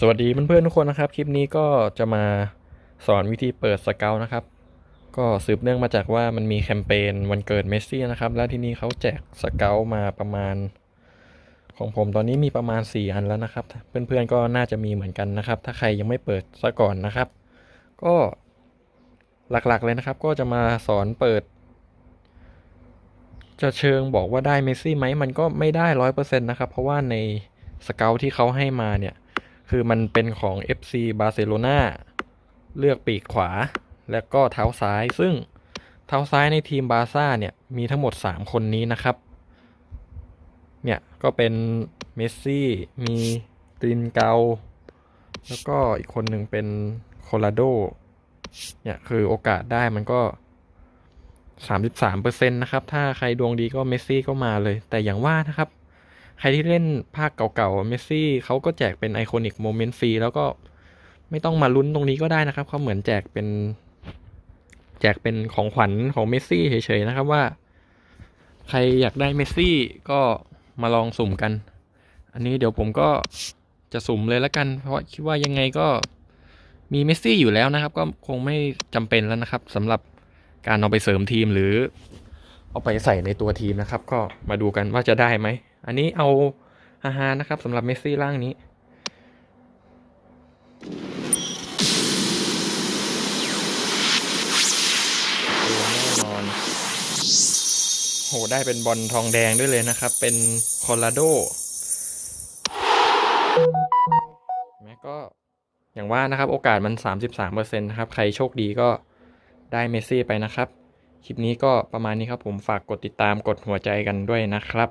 สวัสดีเพื่อนๆทุกคนนะครับ คลิปนี้ก็จะมาสอนวิธีเปิดสเกลนะครับ ก็สืบเนื่องมาจากว่ามันมีแคมเปญวันเกิดเมสซี่นะครับ แล้วที่นี่เขาแจกสเกลมาประมาณ ของผมตอนนี้มีประมาณ 4 อันแล้วนะครับ เพื่อนๆก็น่าจะมีเหมือนกันนะครับ ถ้าใครยังไม่เปิดซะก่อนนะครับ ก็หลักๆเลยนะครับ ก็จะมาสอนเปิด จะเชิงบอกว่าได้เมสซี่ไหมมันก็ไม่ได้ร้อยเปอร์เซ็นต์นะครับ เพราะว่าในสเกลที่เขาให้มาเนี่ย คือมันเป็นของ FC บาร์เซโลนาเลือกปีกขวา แล้วก็เท้าซ้าย ซึ่งเท้าซ้ายในทีมบาร์ซ่าเนี่ย มีทั้งหมด 3 คนนี้นะครับ เนี่ย ก็เป็นเมสซี่ มีตินเกา แล้วก็อีกคนหนึ่งเป็นโคลาโด เนี่ย คือโอกาสได้มันก็33%นะครับ ถ้าใครดวงดีก็เมสซี่ก็มาเลย แต่อย่างว่านะครับ ใครที่เล่นภาคเก่าๆเมสซี่เขาก็แจกเป็นไอคอนิกโมเมนต์ฟรีแล้วก็ไม่ต้องมาลุ้นตรงนี้ก็ได้นะครับเขาเหมือนแจกเป็น แจกเป็นของขวัญของเมสซี่เฉยๆนะครับว่า ใครอยากได้เมสซี่ก็มาลองสุ่มกัน อันนี้เดี๋ยวผมก็จะสุ่มเลยแล้วกัน เพราะคิดว่ายังไงก็มีเมสซี่อยู่แล้วนะครับ ก็คงไม่จำเป็นแล้วนะครับสำหรับการเอาไปเสริมทีมหรือ เอาไปใส่ในตัวทีมนะครับ ก็มาดูกันว่าจะได้ไหม อันนี้เอาฮาฮานะครับสำหรับเมสซี่ร่างนี้ แน่นอน โห ได้เป็นบอลทองแดงด้วยเลยนะครับ เป็นคอลราโดแม้ก็อย่างว่านะครับ โอกาสมัน 33%นะครับ ใครโชคดีก็ได้เมสซี่ไปนะครับ คลิปนี้ก็ประมาณนี้ครับผมฝากกดติดตามกดหัวใจกันด้วยนะครับ